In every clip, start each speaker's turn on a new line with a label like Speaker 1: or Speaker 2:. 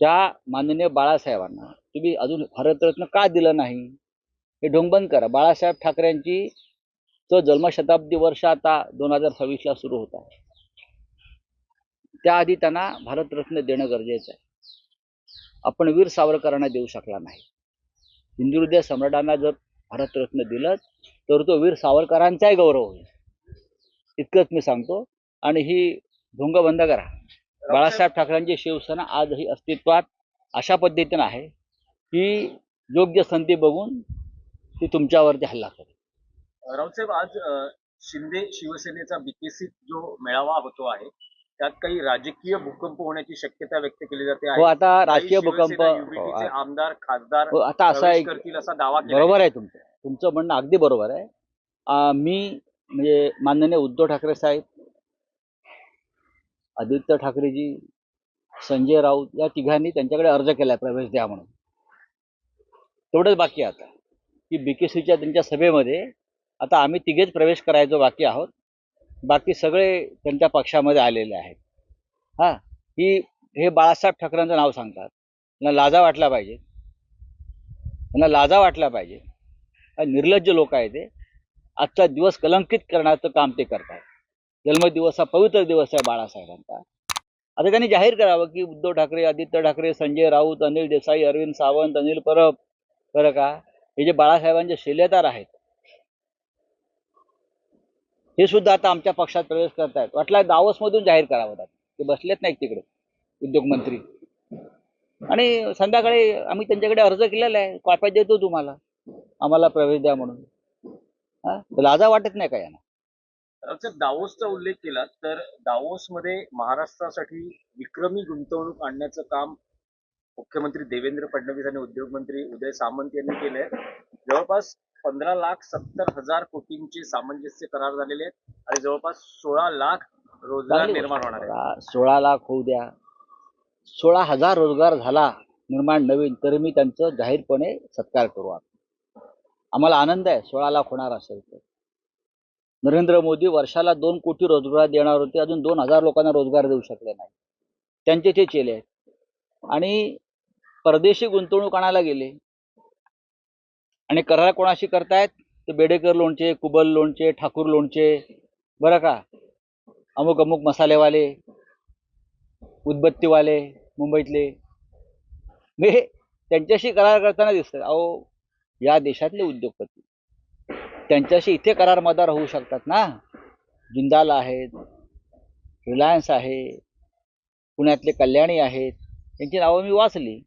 Speaker 1: त्या माननीय बाळासाहेबांना. तुम्ही अजून भारतरत्न का दिलं नाही? हे ढोंगबंद करा. बाळासाहेब ठाकरेंची तो जन्मशताब्दी वर्ष आता दोन हजार सव्वीसला सुरू होत आहे. त्याआधी त्यांना भारतरत्न देणं गरजेचं आहे. आपण वीर सावरकरांना देऊ शकला नाही. हिंदुहृदय सम्राटांना जर भारतरत्न दिलं तर तो वीर सावरकरांचाही गौरव होईल. इतकंच मी सांगतो. आणि ही ढोंग बंद करा. बाळासाहेब ठाकरेंची शिवसेना आजही अस्तित्वात अशा पद्धतीनं आहे की योग्य संधी बघून ती तुमच्यावरती हल्ला करेल.
Speaker 2: राऊतसाहेब आज शिंदे शिवसेनेचा विकसित जो मेळावा होतो आहे त्यात काही राजकीय भूकंप होण्याची शक्यता व्यक्त केली जाते
Speaker 1: हो आता राजकीय भूकंप हो,
Speaker 2: आमदार खासदार
Speaker 1: हो, आता असं
Speaker 2: करतील असा दावा
Speaker 1: बरोबर आहे. तुमचं. तुमचं म्हणणं अगदी बरोबर आहे. मी म्हणजे माननीय उद्धव ठाकरे साहेब आदित्य ठाकरेजी संजय राऊत या तिघांनी त्यांच्याकडे अर्ज केला प्रवेश द्या म्हणून. तेवढंच बाकी आता. की बीकेसीच्या त्यांच्या सभेमध्ये आता आम्ही तिघेच प्रवेश करायचो बाकी आहोत. बाकी सगळे त्यांच्या पक्षामध्ये आलेले आहेत. हा ही हे बाळासाहेब ठाकरेंचं नाव सांगतात. त्यांना लाजा वाटला पाहिजे. त्यांना लाजा वाटला पाहिजे. निर्लज्ज लोक आहे ते. आजचा दिवस कलंकित करण्याचं काम ते करतात. जन्मदिवस हा पवित्र दिवस आहे बाळासाहेबांचा. आता त्यांनी जाहीर करावं की उद्धव ठाकरे आदित्य ठाकरे संजय राऊत अनिल देसाई अरविंद सावंत अनिल परब बरं का? हे जे बाळासाहेबांचे शिलेदार आहेत. हे सुद्धा आता आमच्या पक्षात प्रवेश करतायत. वाटला दावसमधून जाहीर करावं त्यात ते बसलेत नाहीत तिकडे उद्योगमंत्री आणि संध्याकाळी आम्ही त्यांच्याकडे अर्ज केलेला आहे. कॉप्या देतो तुम्हाला. आम्हाला प्रवेश द्या म्हणून. हा? लाजा वाटत नाही का यांना?
Speaker 2: दावोसचा उल्लेख केला तर दावोसमध्ये महाराष्ट्रासाठी विक्रमी गुंतवणूक आणण्याचं काम मुख्यमंत्री देवेंद्र फडणवीस आणि उद्योगमंत्री उदय सामंत यांनी केलंय. जवळपास पंधरा लाख सत्तर हजार कोटींचे सामंजस्य करार झालेले आहेत आणि जवळपास सोळा लाख रोजगार निर्माण होणार
Speaker 1: आहे. सोळा लाख होऊ द्या. सोळा हजार रोजगार झाला निर्माण नवीन तरी मी त्यांचं जाहीरपणे सत्कार करू आपण. आम्हाला आनंद आहे सोळा लाख होणार असेल तर. नरेंद्र मोदी वर्षाला दोन कोटी रोजगार देणार होते. अजून दोन हजार लोकांना रोजगार देऊ शकले नाही त्यांचे ते चेले आहेत. आणि परदेशी गुंतवणूक आणायला गेले. आणि करार कोणाशी करतायत? ते बेडेकर लोणचे कुबल लोणचे ठाकूर लोणचे. बरं का? अमुक अमुक मसालेवाले उदबत्तीवाले मुंबईतले. मी त्यांच्याशी करार करताना दिसतात. अहो या देशातले उद्योगपती. त्यांच्याशी इथे करार मदार होऊ शकतात ना? जिंदाल आहेत रिलायन्स आहे पुण्यातले कल्याणी आहेत त्यांची नावं मी वाचली.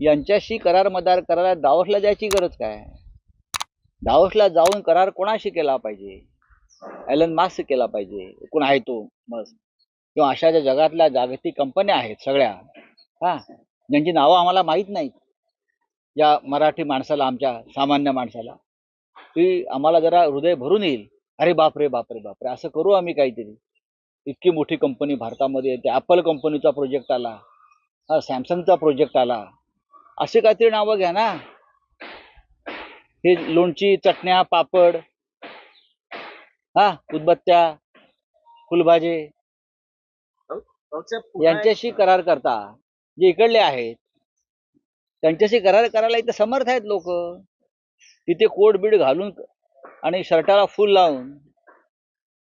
Speaker 1: यांच्याशी करार मदार करायला दावसला जायची गरज काय? दावसला जाऊन करार कोणाशी केला पाहिजे? एलन मास्क केला पाहिजे. कोण आहे तो? मस्त किंवा अशा ज्या जगातल्या जागतिक कंपन्या आहेत सगळ्या. हा? ज्यांची नावं आम्हाला माहीत नाहीत. या मराठी माणसाला आमच्या सामान्य माणसाला. की आम्हाला जरा हृदय भरून येईल. अरे बापरे बापरे बापरे असं करू आम्ही काहीतरी. इतकी मोठी कंपनी भारतामध्ये येते ॲपल कंपनीचा प्रोजेक्ट आला. हा सॅमसंगचा प्रोजेक्ट आला. असे काहीतरी नावं घ्या ना. हे लोणची चटण्या पापड हा उदबत्त्या फुलभाजे यांच्याशी करार करता. जे इकडले आहेत त्यांच्याशी करार करायला इथं समर्थ आहेत लोक. तिथे कोट बीड घालून आणि शर्टाला फुल लावून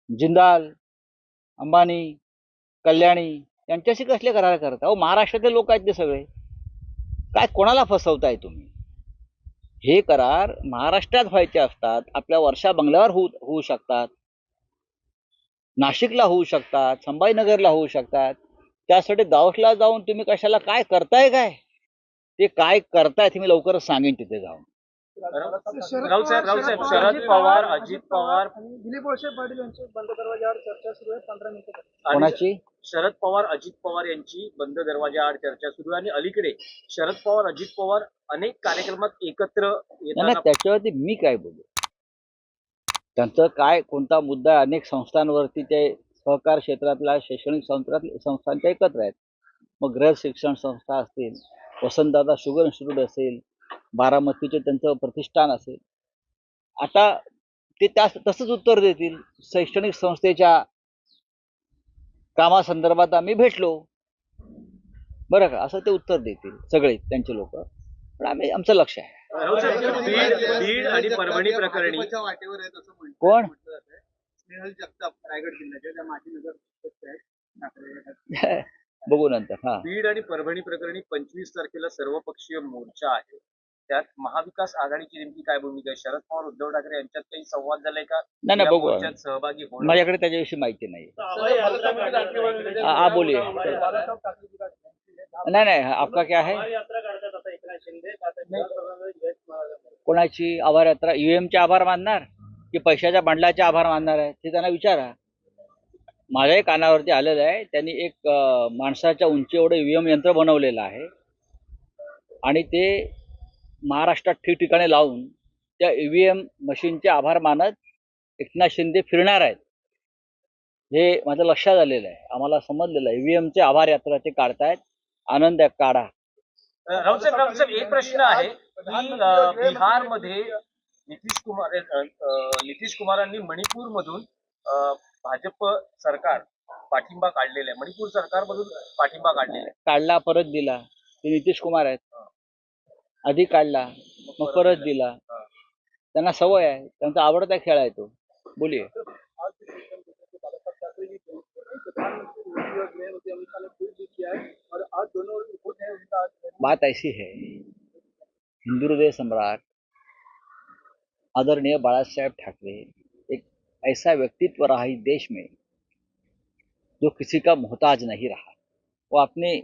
Speaker 1: जिंदाल अंबानी कल्याणी यांच्याशी कसले करार करता? अहो महाराष्ट्रातले लोक आहेत ते सगळे. काय कोणाला फसवताय तुम्ही? हे करार महाराष्ट्रात व्हायचे असतात आपल्या वर्षा बंगल्यावर होऊ होऊ शकतात. नाशिकला होऊ शकतात संभाजीनगरला होऊ शकतात. त्यासाठी दावसला जाऊन तुम्ही कशाला काय करताय काय? ते काय करताय ते मी लवकरच सांगेन तिथे जाऊन.
Speaker 2: राऊतसाहेब राऊतसाहेब शरद पवार अजित पवार
Speaker 3: दिलीप वळसे पाटील यांची बंद दरवाजावर चर्चा सुरू आहे. पंधरा मिनिटं
Speaker 2: आणि
Speaker 1: कोणाची?
Speaker 2: शरद पवार अजित पवार यांची बंद दरवाजा आड चर्चा सुरू आहे. आणि अलीकडे शरद पवार अजित पवार अनेक कार्यक्रमात एकत्र
Speaker 1: नाही, त्याच्यावरती मी काय बोलू? त्यांचं काय कोणता मुद्दा आहे? अनेक संस्थांवरती ते सहकार क्षेत्रातल्या शैक्षणिक संस्थातल्या संस्थांच्या एकत्र आहेत. मग गृह शिक्षण संस्था असतील वसंतदादा शुगर इन्स्टिट्यूट असेल बारामतीचे त्यांचं प्रतिष्ठान असेल. आता ते त्या तसंच उत्तर देतील. शैक्षणिक संस्थेच्या कामासंदर्भात आम्ही भेटलो. बरं का? असं ते उत्तर देतील सगळे त्यांचे लोक. पण आम्ही आमचं लक्ष आहे.
Speaker 2: राहुल साहेब, बीड बीड आणि परभणी प्रकरणी
Speaker 3: भाजपच्या वाटेवर आहेत असं म्हटलं
Speaker 1: कोण? बघू नंतर हा.
Speaker 2: बीड आणि परभणी प्रकरणी पंचवीस तारखेला सर्वपक्षीय मोर्चा आहे. त्यात महाविकास आघाडीची नेमकी काय भूमिका आहे? शरद पवार उद्धव ठाकरे यांच्यात काही संवाद झालाय का?
Speaker 1: नाही नाही
Speaker 2: या
Speaker 1: बघू.
Speaker 2: मोर्चात सहभागी होणार
Speaker 1: माझ्याकडे त्याच्याविषयी माहिती नाही.
Speaker 3: हा,
Speaker 1: बोलिये. नाही नाही आपका क्या है
Speaker 3: महाराज.
Speaker 1: कोणाची आभार यात्रा ईव्हीएमचे आभार मानणार? की पैशाच्या बंडलाचे आभार मानणार आहे? ते त्यांना विचारा. माझ्याही कानावरती आलेलं आहे. त्यांनी एक अं, माणसाच्या उंची एवढं ईव्हीएम यंत्र बनवलेलं आहे. आणि ते महाराष्ट्रात ठिकठिकाणी लावून त्या ईव्हीएम मशीनचे आभार मानत एकनाथ शिंदे फिरणार आहेत. हे माझं लक्षात आलेलं आहे. आम्हाला समजलेलं आहे. ईव्हीएमचे आभार यात्रा ते काढतायत आनंद काढा.
Speaker 2: एक प्रश्न आहे. बिहारमध्ये नितीश कुमार नितीश कुमारांनी मणिपूर मधून भाजप सरकार पाठिंबा काढलेला आहे. मणिपूर सरकारमधून पाठिंबा काढलेला आहे.
Speaker 1: काढला परत दिला. ते नितीश कुमार आहेत. आधी काढला मग परत दिला. त्यांना सवय आहे. त्यांचा आवडता खेळ आहे तो. बोलिये.
Speaker 3: बाळासाहेब
Speaker 1: बात ऐसी है हिंदू हृदय सम्राट आदरणीय बाला साहेब ठाकरे एक ऐसा व्यक्तित्व रहा इस देश में जो किसी का मोहताज नहीं रहा. वो अपने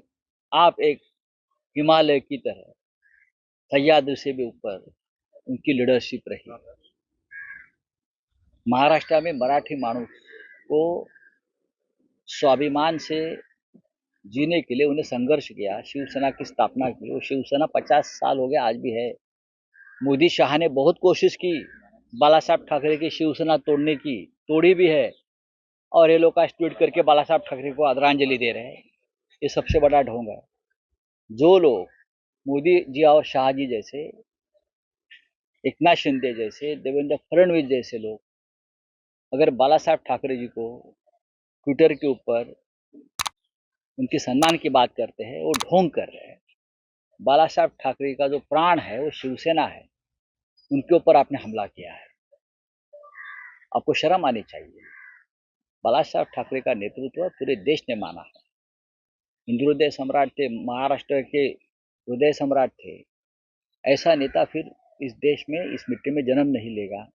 Speaker 1: आप एक हिमालय की तरह सह्याद्री से भी ऊपर उनकी लीडरशिप रही। महाराष्ट्र में मराठी मानुस को स्वाभिमान से जीने के लिए उन्हें संघर्ष किया, शिवसेना की स्थापना की। वो शिवसेना पचास साल हो गया, आज भी है। मोदी शाह ने बहुत कोशिश की बाला साहब ठाकरे की शिवसेना तोड़ने की, तोड़ी भी है। और ये लोग आज ट्वीट करके बाला साहब ठाकरे को आदरांजलि दे रहे हैं। ये सबसे बड़ा ढोंग है। जो लोग मोदी जी और शाह जी जैसे, एकनाथ शिंदे जैसे, देवेंद्र फडणवीस जैसे लोग, अगर बाला साहब ठाकरे जी को ट्विटर के ऊपर उनके सम्मान की बात करते हैं, वो ढोंग कर रहे हैं। बाला साहब ठाकरे का जो प्राण है, वो शिवसेना है, उनके ऊपर आपने हमला किया है। आपको शर्म आनी चाहिए। बाला साहब ठाकरे का नेतृत्व पूरे देश ने माना है। हिंदू हृदय सम्राट थे, महाराष्ट्र के हृदय सम्राट थे। ऐसा नेता फिर इस देश में इस मिट्टी में जन्म नहीं लेगा।